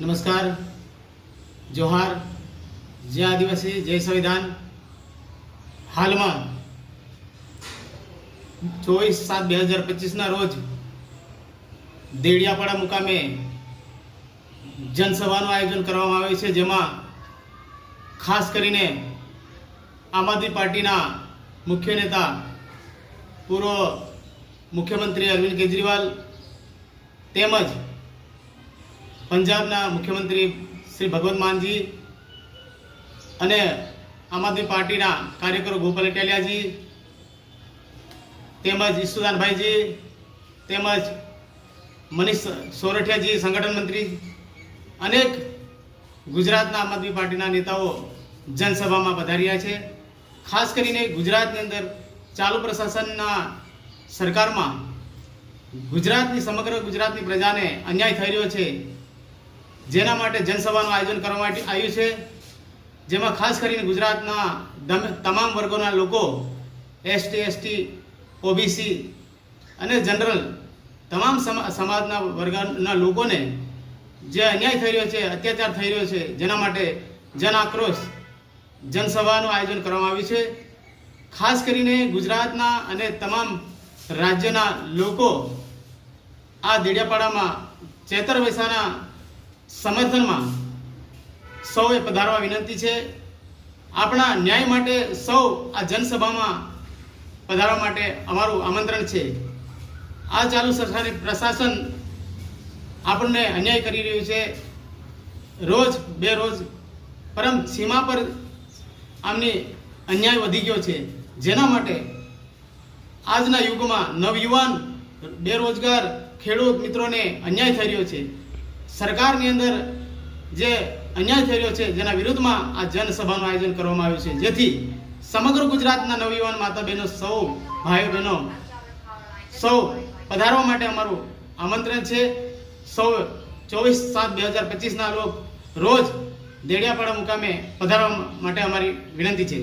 નમસ્કાર. જોહાર. જય આદિવાસી, જય સંવિધાન. હાલમાં ચોવીસ સાત બે હજાર પચીસના રોજ દેડિયાપાડા મુકામે જનસભાનું આયોજન કરવામાં આવ્યું છે, જેમાં ખાસ કરીને આમ આદમી પાર્ટીના મુખ્ય નેતા, પૂર્વ મુખ્યમંત્રી અરવિંદ કેજરીવાલ તેમજ પંજાબના મુખ્યમંત્રી શ્રી ભગવંત માનજી અને આમ આદમી પાર્ટીના કાર્યકરો ગોપાલ અટેલિયાજી તેમજ ઈશુદાનભાઈજી તેમજ મનીષ સોરઠિયાજી, સંગઠન મંત્રી, અનેક ગુજરાતના આમ આદમી પાર્ટીના નેતાઓ જનસભામાં પધાર્યા છે. ખાસ કરીને ગુજરાતની અંદર ચાલુ પ્રશાસનના સરકારમાં ગુજરાતની, સમગ્ર ગુજરાતની પ્રજાને અન્યાય થઈ રહ્યો છે. જેના માટે જનસભાનું આયોજન કરવા માટે આવ્યું છે. જેમાં ખાસ કરીને ગુજરાતના તમામ વર્ગોના લોકો એસટી એસટી ઓબીસી અને જનરલ તમામ સમા- સમાજના વર્ગના લોકોને જે અન્યાય થઈ રહ્યો છે, અત્યાચાર થઈ રહ્યો છે, જેના માટે જન આક્રોશ જનસભાનું આયોજન કરવામાં આવ્યું છે. ખાસ કરીને ગુજરાતના અને તમામ રાજ્યના લોકો આ દેડિયાપાડામાં ચેતર વૈસાના સમર્થનમાં સૌએ પધારવા વિનંતી છે. આપણા ન્યાય માટે સૌ આ જનસભામાં પધારવા માટે અમારું આમંત્રણ છે. આ ચાલુ સરકારી પ્રશાસન આપણને અન્યાય કરી રહ્યું છે. રોજ બે રોજ પરમ સીમા પર આમની અન્યાય વધી ગયો છે. જેના માટે આજના યુગમાં નવયુવાન, બેરોજગાર ખેડૂત મિત્રોને અન્યાય થઈ રહ્યો છે. સરકારની અંદર જે અન્યાય થઈ રહ્યો છે, જેના વિરુદ્ધમાં આ જનસભાનું આયોજન કરવામાં આવ્યું છે. જેથી સમગ્ર ગુજરાતના નવયુવાન માતા બહેનો સૌ ભાઈઓ બહેનો સૌ પધારવા માટે અમારું આમંત્રણ છે. સૌ ચોવીસ સાત બે હજાર પચીસના રોજ દેડિયાપાડા મુકામે પધારવા માટે અમારી વિનંતી છે.